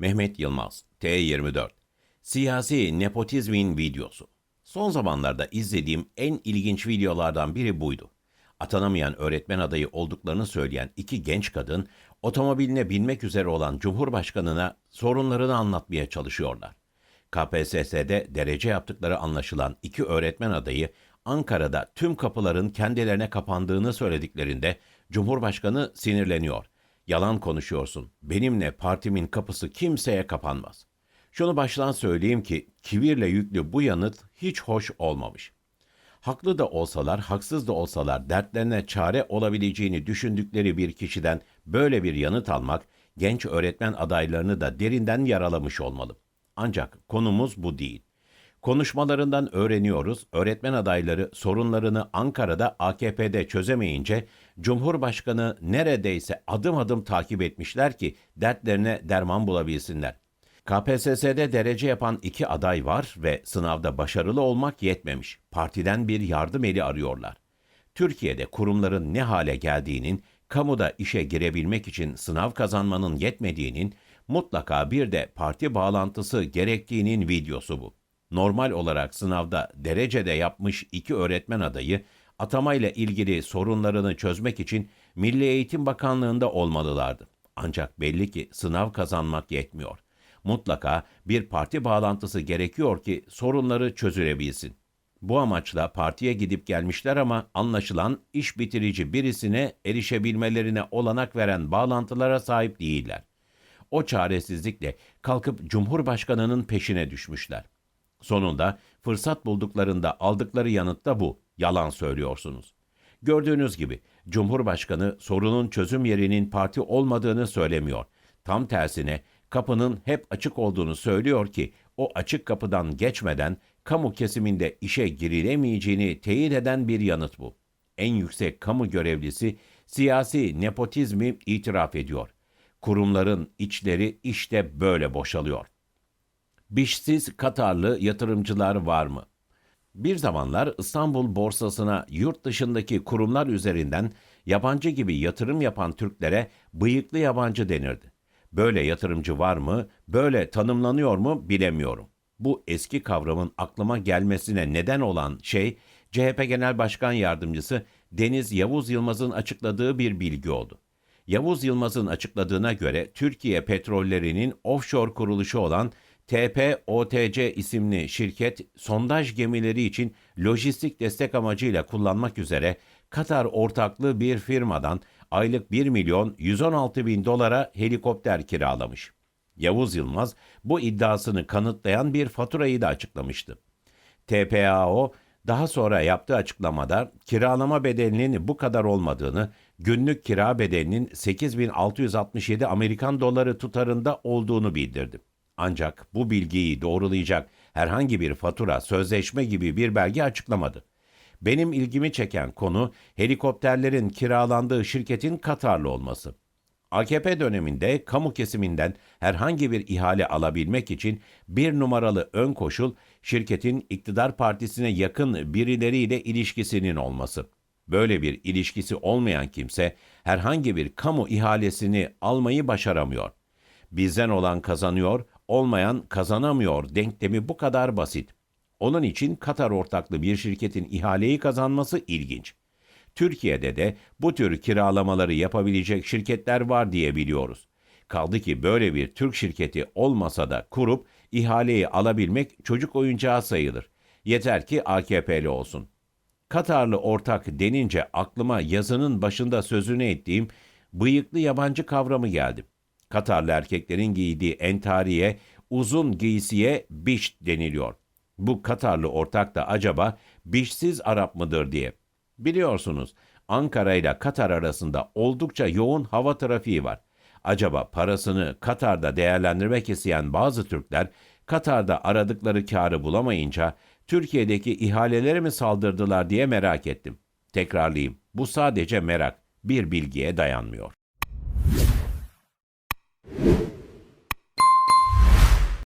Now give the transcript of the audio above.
Mehmet Yılmaz, T24. Siyasi nepotizmin videosu. Son zamanlarda izlediğim en ilginç videolardan biri buydu. Atanamayan öğretmen adayı olduklarını söyleyen iki genç kadın, otomobiline binmek üzere olan Cumhurbaşkanına sorunlarını anlatmaya çalışıyorlar. KPSS'de derece yaptıkları anlaşılan iki öğretmen adayı Ankara'da tüm kapıların kendilerine kapandığını söylediklerinde Cumhurbaşkanı sinirleniyor. Yalan konuşuyorsun. Benimle partimin kapısı kimseye kapanmaz. Şunu baştan söyleyeyim ki kibirle yüklü bu yanıt hiç hoş olmamış. Haklı da olsalar, haksız da olsalar dertlerine çare olabileceğini düşündükleri bir kişiden böyle bir yanıt almak genç öğretmen adaylarını da derinden yaralamış olmalı. Ancak konumuz bu değil. Konuşmalarından öğreniyoruz, öğretmen adayları sorunlarını Ankara'da AKP'de çözemeyince Cumhurbaşkanı neredeyse adım adım takip etmişler ki dertlerine derman bulabilsinler. KPSS'de derece yapan iki aday var ve sınavda başarılı olmak yetmemiş. Partiden bir yardım eli arıyorlar. Türkiye'de kurumların ne hale geldiğinin, kamuda işe girebilmek için sınav kazanmanın yetmediğinin, mutlaka bir de parti bağlantısı gerektiğinin videosu bu. Normal olarak sınavda derecede yapmış iki öğretmen adayı, atamayla ilgili sorunlarını çözmek için Milli Eğitim Bakanlığı'nda olmalılardı. Ancak belli ki sınav kazanmak yetmiyor. Mutlaka bir parti bağlantısı gerekiyor ki sorunları çözülebilsin. Bu amaçla partiye gidip gelmişler ama anlaşılan iş bitirici birisine erişebilmelerine olanak veren bağlantılara sahip değiller. O çaresizlikle kalkıp Cumhurbaşkanının peşine düşmüşler. Sonunda fırsat bulduklarında aldıkları yanıt da bu. Yalan söylüyorsunuz. Gördüğünüz gibi Cumhurbaşkanı sorunun çözüm yerinin parti olmadığını söylemiyor. Tam tersine kapının hep açık olduğunu söylüyor ki o açık kapıdan geçmeden kamu kesiminde işe girilemeyeceğini teyit eden bir yanıt bu. En yüksek kamu görevlisi siyasi nepotizmi itiraf ediyor. Kurumların içleri işte böyle boşalıyor. Bişsiz Katarlı yatırımcılar var mı? Bir zamanlar İstanbul borsasına yurt dışındaki kurumlar üzerinden yabancı gibi yatırım yapan Türklere bıyıklı yabancı denirdi. Böyle yatırımcı var mı, böyle tanımlanıyor mu bilemiyorum. Bu eski kavramın aklıma gelmesine neden olan şey CHP Genel Başkan Yardımcısı Deniz Yavuz Yılmaz'ın açıkladığı bir bilgi oldu. Yavuz Yılmaz'ın açıkladığına göre Türkiye Petrolleri'nin offshore kuruluşu olan TPOTC isimli şirket sondaj gemileri için lojistik destek amacıyla kullanmak üzere Katar ortaklı bir firmadan aylık 1 milyon 116 bin dolara helikopter kiralamış. Yavuz Yılmaz bu iddiasını kanıtlayan bir faturayı da açıklamıştı. TPAO daha sonra yaptığı açıklamada kiralama bedelinin bu kadar olmadığını, günlük kira bedelinin 8667 Amerikan doları tutarında olduğunu bildirdi. Ancak bu bilgiyi doğrulayacak herhangi bir fatura, sözleşme gibi bir belge açıklamadı. Benim ilgimi çeken konu helikopterlerin kiralandığı şirketin Katarlı olması. AKP döneminde kamu kesiminden herhangi bir ihale alabilmek için bir numaralı ön koşul şirketin iktidar partisine yakın birileriyle ilişkisinin olması. Böyle bir ilişkisi olmayan kimse herhangi bir kamu ihalesini almayı başaramıyor. Bizden olan kazanıyor, olmayan kazanamıyor denklemi bu kadar basit. Onun için Katar ortaklı bir şirketin ihaleyi kazanması ilginç. Türkiye'de de bu tür kiralamaları yapabilecek şirketler var diye biliyoruz. Kaldı ki böyle bir Türk şirketi olmasa da kurup ihaleyi alabilmek çocuk oyuncağı sayılır. Yeter ki AKP'li olsun. Katarlı ortak denince aklıma yazının başında sözünü ettiğim bıyıklı yabancı kavramı geldi. Katarlı erkeklerin giydiği entariye, uzun giysiye biş deniliyor. Bu Katarlı ortak da acaba bişsiz Arap mıdır diye. Biliyorsunuz Ankara ile Katar arasında oldukça yoğun hava trafiği var. Acaba parasını Katar'da değerlendirmek isteyen bazı Türkler Katar'da aradıkları karı bulamayınca Türkiye'deki ihalelere mi saldırdılar diye merak ettim. Tekrarlayayım. Bu sadece merak, bir bilgiye dayanmıyor.